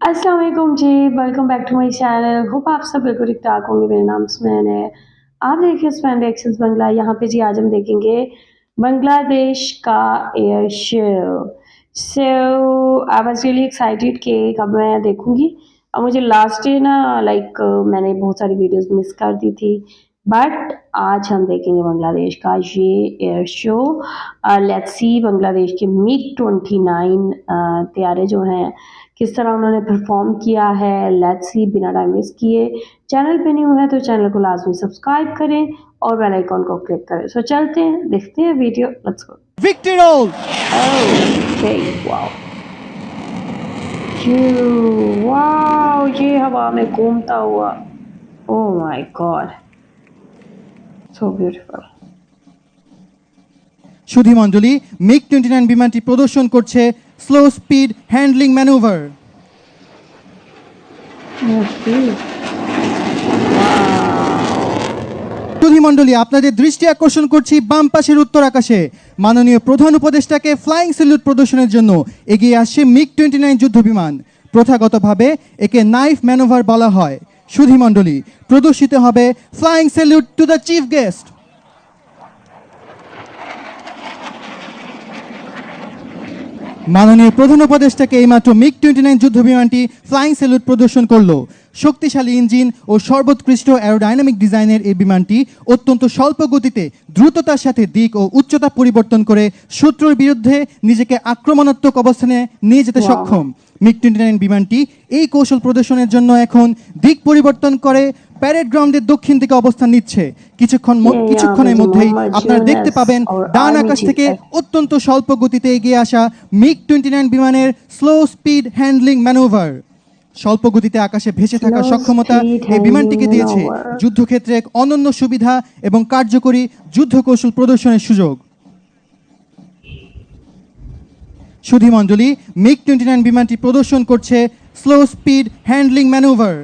अस्सलाम वालेकुम जी welcome back to my channel hope आप सब बिल्कुल ठीक ठाक होंगे। मेरा नाम स्मैन है। आप देखिए स्मैन एक्सेस बंगला। यहाँ पे जी आज हम देखेंगे बांग्लादेश का air show so I was really excited कि कब मैं देखूँगी। और मुझे लास्ट डे ना लाइक मैंने बहुत सारी वीडियोस मिस कर दी थी। बट आज हम देखेंगे बांग्लादेश का ये air show let's see Bangladesh के मिग 29 तैयारे जो हैं किस तरह उन्होंने परफॉर्म किया है। लेट्स सी बिना टाइम वेस्ट किए। चैनल पे न्यू है तो चैनल को लाजमी सब्सक्राइब करें और बेल आइकॉन को क्लिक करें। सो so, चलते हैं देखते हैं video let's go roll. Okay wow wow ये हवा में घूमता हुआ Oh oh my god so beautiful সুধী মণ্ডলী মিগ টোয়েন্টি নাইন বিমানটি প্রদর্শন করছে স্লো স্পিড হ্যান্ডলিং ম্যানুভার সুধী মণ্ডলী আপনাদের দৃষ্টি আকর্ষণ করছি বাম পাশের উত্তর আকাশে মাননীয় প্রধান উপদেষ্টাকে ফ্লাইং স্যালুট প্রদর্শনের জন্য এগিয়ে আসছে মিগ টোয়েন্টি নাইন যুদ্ধ বিমান প্রথাগতভাবে একে নাইফ ম্যানুভার বলা হয়। সুধী মণ্ডলী প্রদর্শিত হবে flying salute to the chief guest মাননীয় প্রধান উপদেষ্টাকে এইমাত্র মিগ টোয়েন্টি নাইন যুদ্ধ বিমানটি ফ্লাইং স্যালুট প্রদর্শন করল। শক্তিশালী ইঞ্জিন ও সর্বোৎকৃষ্ট অ্যারোডাইনামিক ডিজাইনের এই বিমানটি অত্যন্ত স্বল্প গতিতে দ্রুততার সাথে দিক ও উচ্চতা পরিবর্তন করে শত্রুর বিরুদ্ধে নিজেকে আক্রমণাত্মক অবস্থানে নিয়ে যেতে সক্ষম। মিগ টোয়েন্টি নাইন বিমানটি এই কৌশল প্রদর্শনের জন্য এখন দিক পরিবর্তন করে প্যারেড গ্রাউন্ডের দক্ষিণ দিকে অবস্থান নিচ্ছে। কিছুক্ষণ কিছুক্ষণের মধ্যেই আপনারা দেখতে পাবেন ডান আকাশ থেকে অত্যন্ত স্বল্প গতিতে এগিয়ে আসা মিগ টোয়েন্টি নাইন বিমানের স্লো স্পিড হ্যান্ডলিং ম্যানুভার স্বল্প গতিতে আকাশে ভেসে থাকার সক্ষমতা এই বিমানটিকে দিয়েছে. যুদ্ধক্ষেত্রে এক অনন্য সুবিধা এবং কার্যকরী যুদ্ধ কৌশল প্রদর্শনের সুযোগ। সুধী মণ্ডলী মিগ টোয়েন্টি নাইন বিমানটি প্রদর্শন করছে স্লো স্পিড হ্যান্ডলিং ম্যানুভার।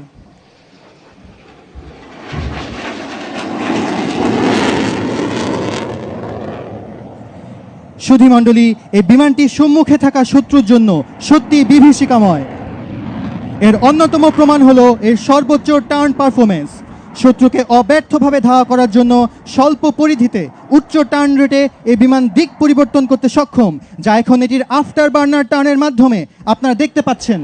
সুধী মণ্ডলী এই বিমানটি সম্মুখে থাকা শত্রুর জন্য সত্যি বিভীষিকাময়। এর অন্যতম প্রমাণ হলো এর সর্বোচ্চ টার্ন পারফরমেন্স শত্রুকে অব্যর্থভাবে ধাওয়া করার জন্য স্বল্প পরিধিতে উচ্চ টার্ন রেটে এই বিমান দিক পরিবর্তন করতে সক্ষম যা এখন এটির আফটার বার্নার টার্নের মাধ্যমে আপনারা দেখতে পাচ্ছেন.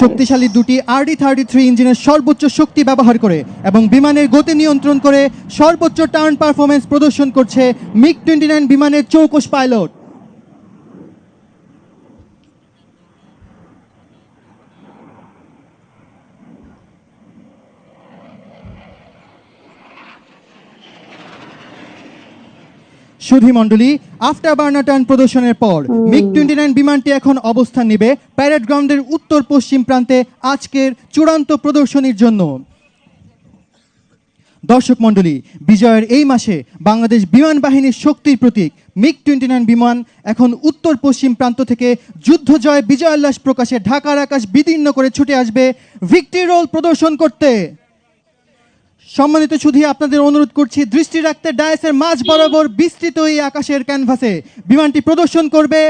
শক্তিশালী দুটি আরডি থার্টি থ্রি ইঞ্জিনের সর্বোচ্চ শক্তি ব্যবহার করে এবং বিমানের গতি নিয়ন্ত্রণ করে সর্বোচ্চ টার্ন পারফরমেন্স প্রদর্শন করছে মিগ টোয়েন্টি নাইন বিমানের চৌকশ পাইলট। সুধী মণ্ডলী আফটার বার্নার টার্ন প্রদর্শনের পর মিগ টোয়েন্টি নাইন বিমানটি এখন অবস্থান নেবে প্যারেড গ্রাউন্ডের উত্তর পশ্চিম প্রান্তে আজকের চূড়ান্ত প্রদর্শনীর জন্য। দর্শক মণ্ডলী বিজয়ের এই মাসে বাংলাদেশ বিমান বাহিনীর শক্তির প্রতীক মিগ টোয়েন্টি নাইন বিমান এখন উত্তর পশ্চিম প্রান্ত থেকে যুদ্ধ জয় বিজয় উল্লাস প্রকাশে ঢাকার আকাশ বিদীর্ণ করে ছুটে আসবে ভিক্টরি রোল প্রদর্শন করতে। সম্মানিত সুধী আপনাদের অনুরোধ করছি দৃষ্টি রাখতে ডায়াসের মাঝ বরাবর বিস্তৃত এই আকাশের ক্যানভাসে বিমানটি প্রদর্শন করবে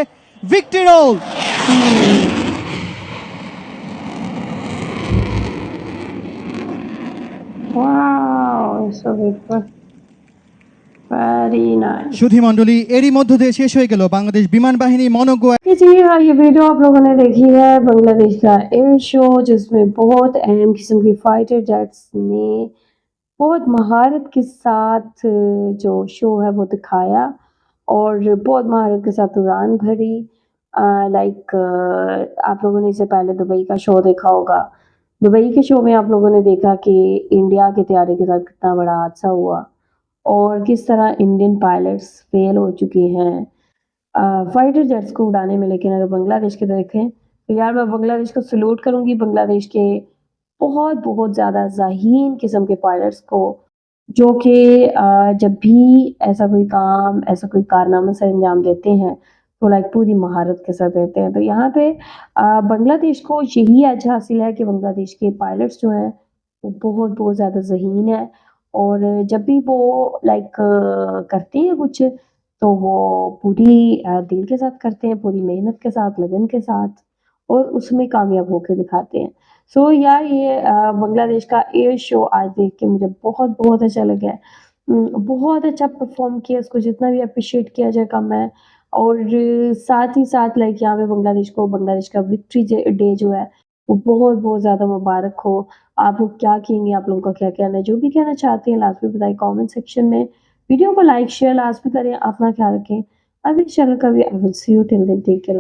victory roll Wow, it's so beautiful. Very nice. সুধী মণ্ডলী এরই মধ্য দিয়ে শেষ হয়ে গেল বাংলাদেশ বিমান বাহিনী মনজ্ঞ कि जी हाँ ये वीडियो आप लोगों ने देखी है बांग्लादेश का एयर शो जिसमें बहुत अहम किस्म की फाइटर जेट्स ने बहुत महारत के साथ जो शो है वो दिखाया और बहुत महारत के साथ उड़ान भरी। लाइक आप लोगों ने इससे पहले दुबई का शो देखा होगा। दुबई के शो में आप लोगों ने देखा कि इंडिया के तैयारी के साथ कितना बड़ा हादसा हुआ और किस तरह इंडियन पायलट्स फेल हो चुके हैं। फाइटर जेट्स को उड़ाने में, लेकिन अगर बांग्लादेश के देखें तो यार मैं बांग्लादेश को सल्यूट करूँगी। बांग्लादेश के बहुत बहुत ज़्यादा जहीन किस्म के पायलट्स को, जो कि जब भी ऐसा कोई काम, ऐसा कोई कारनामा सर अंजाम देते हैं तो लाइक पूरी महारत के साथ रहते हैं। तो यहाँ पे बांग्लादेश को यही एज हासिल है कि बांग्लादेश के पायलट्स जो हैं, वो बहुत बहुत ज़्यादा जहीन है। और जब भी वो लाइक करते हैं कुछ तो वो पूरी दिल के साथ करते हैं, पूरी मेहनत के साथ, लगन के साथ, और उसमें कामयाब होकर दिखाते हैं। सो so, यार ये बांग्लादेश का एयर शो आज देख के मुझे बहुत बहुत अच्छा लगा है। हम्म, बहुत अच्छा परफॉर्म किया इसको जितना भी अप्रिशिएट किया जाए कम है और साथ ही साथ लाइक यहाँ पे बांग्लादेश को बांग्लादेश का विक्ट्री डे जो है वो बहुत बहुत ज़्यादा मुबारक हो। आप लोग क्या कहेंगे आप लोगों का क्या कहना है? जो भी कहना चाहते हैं लास्ट में बताइए कमेंट सेक्शन में। वीडियो को लाइक शेयर लास्ट भी करें अपना ख्याल रखें। अभी चैनल का भी I will see you till then take care